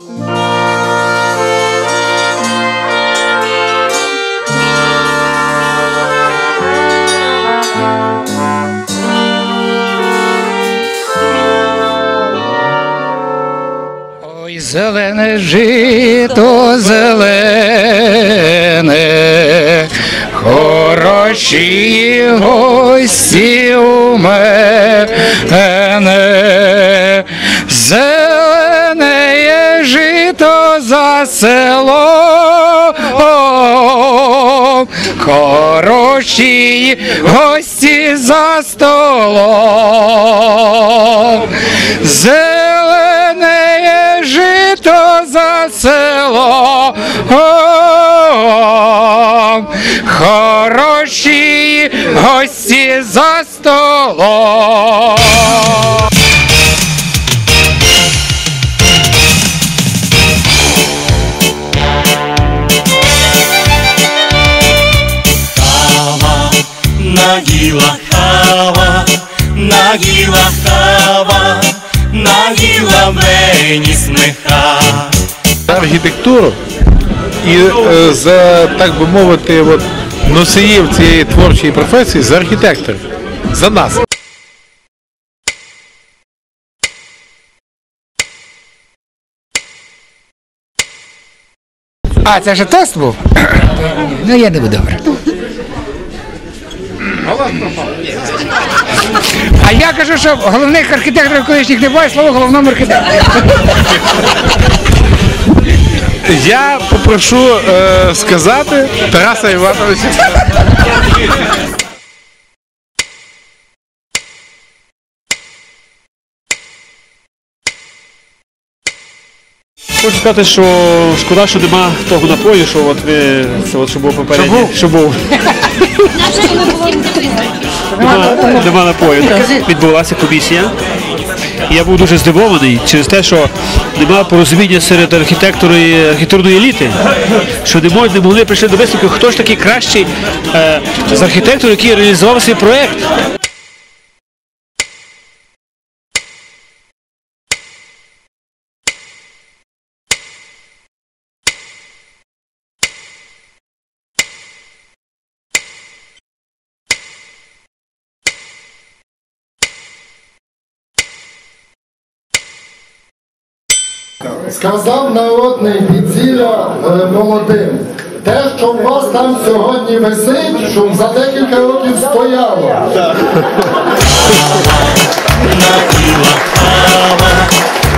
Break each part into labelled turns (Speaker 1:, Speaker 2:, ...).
Speaker 1: Ой, зелене жито зелене, хороші гості у мене, за селом, хороші гості за столом. Зелене жито за селом, хороші гості за столом.
Speaker 2: Нагіла кава, нагіла мені смеха.
Speaker 3: архітектуру і е, за так би мовити, от, носіїв цієї творчої професії за архітекторів, за нас.
Speaker 1: А, це вже тост був? Ну, я не буду говорити. А я кажу, що головних архітекторів колишніх немає, слово головному архітектору.
Speaker 3: Я попрошу е, сказати Тараса Івановича.
Speaker 4: Хочу сказати, що шкода, що нема того напою, що от ви що, от, що був попередньо. Що був? Нема, нема напою. Відбулася комісія. Я був дуже здивований через те, що немає порозуміння серед архітектурної еліти, що не можуть, не могли прийшли до висновку, хто ж такий кращий е, з архітекторів, який реалізував свій проєкт.
Speaker 5: Сказав народний підзіля е, молодим. Те, що у вас там сьогодні висить, щоб за декілька років стояло.
Speaker 2: Нагіла кава,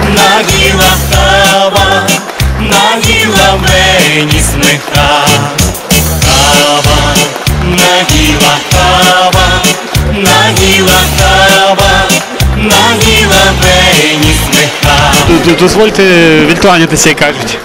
Speaker 2: нагіла кава, нагіла мені смеха. Кава, нагіла кава,
Speaker 4: Дозвольте відкланятися, як кажуть.